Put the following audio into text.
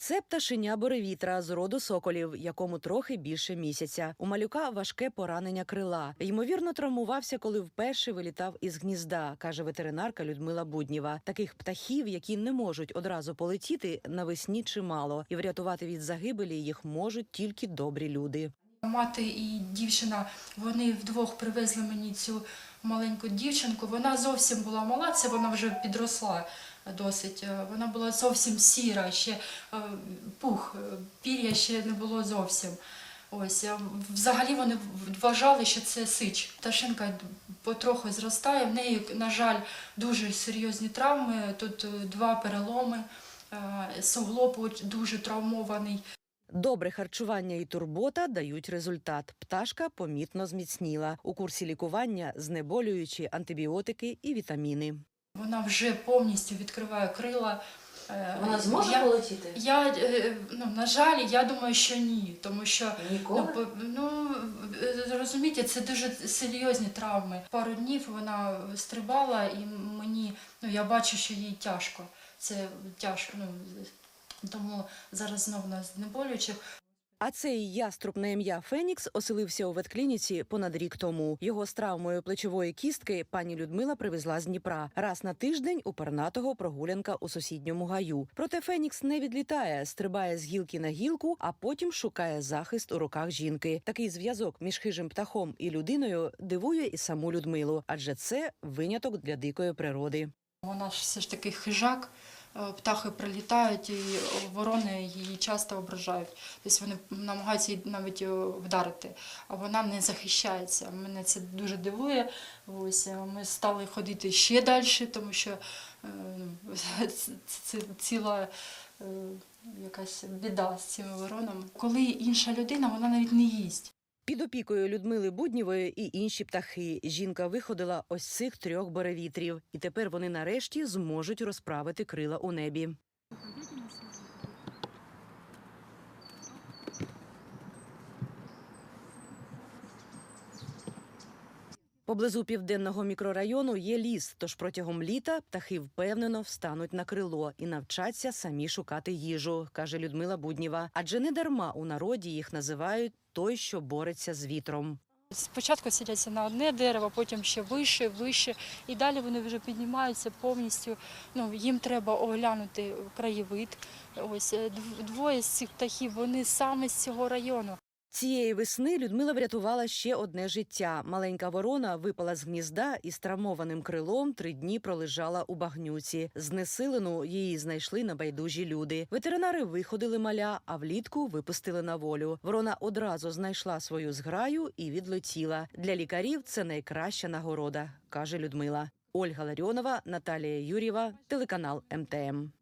Це пташеня боревітра з роду соколів, якому трохи більше місяця. У малюка важке поранення крила. Ймовірно, травмувався, коли вперше вилітав із гнізда, каже ветеринарка Людмила Будніва. Таких птахів, які не можуть одразу полетіти, навесні чимало, і врятувати від загибелі їх можуть тільки добрі люди. Мати і дівчина вони вдвох привезли мені цю маленьку дівчинку. Вона зовсім була мала, це вона вже підросла досить. Е, Вона була зовсім сіра, ще е, пух, е, пір'я ще не було зовсім. Ось взагалі вони вважали, що це сич. Пташинка потроху зростає. В неї, на жаль, дуже серйозні травми. Тут два переломи, суглоб дуже травмований. Добре харчування і турбота дають результат. Пташка помітно зміцніла. У курсі лікування знеболюючі антибіотики і вітаміни. Вона вже повністю відкриває крила. Е, Вона зможе я, полетіти? Я, е, ну, на жаль, я думаю, що ні, тому що Ніколи? ну, ну, е, розумієте, це дуже серйозні травми. Пару днів вона стрибала, і мені ну я бачу, що їй тяжко. Це тяжко. Ну тому зараз знову на знеболюючих. А цей яструб на ім'я Фенікс оселився у ветклініці понад рік тому. Його з травмою плечової кістки пані Людмила привезла з Дніпра. Раз на тиждень у пернатого прогулянка у сусідньому гаю. Проте Фенікс не відлітає, стрибає з гілки на гілку, а потім шукає захист у руках жінки. Такий зв'язок між хижим птахом і людиною дивує і саму Людмилу, адже це виняток для дикої природи. Вона ж все ж таки хижак. Е, Птахи прилітають, і ворони її часто ображають. Тобто вони намагаються її навіть е, вдарити, а вона не захищається. Мене це дуже дивує. Ось е, ми стали ходити ще далі, тому що е, це, ціла якась біда з цими воронами. Коли інша людина, вона навіть не їсть. Під опікою Людмили Буднєвої і інші птахи жінка виходила ось цих трьох боревітрів, і тепер вони нарешті зможуть розправити крила у небі. Поблизу південного мікрорайону є ліс, тож протягом літа птахи впевнено встануть на крило і навчаться самі шукати їжу, каже Людмила Буднєва. Адже не дарма у народі їх називають той, що бореться з вітром. Спочатку сидяться на одне дерево, потім ще вище, вище, і далі вони вже піднімаються повністю. Ну, їм треба оглянути краєвид. Ось е, двоє з цих птахів, вони саме з цього району. Цієї весни Людмила врятувала ще одне життя. Маленька ворона випала з гнізда і з травмованим крилом три дні пролежала у багнюці. Знесилену її знайшли на байдужі люди. Ветеринари виходили маля, а влітку випустили на волю. Ворона одразу знайшла свою зграю і відлетіла. Для лікарів це найкраща нагорода, каже Людмила. Ольга Ларіонова, Наталія Юрєва, телеканал МТМ.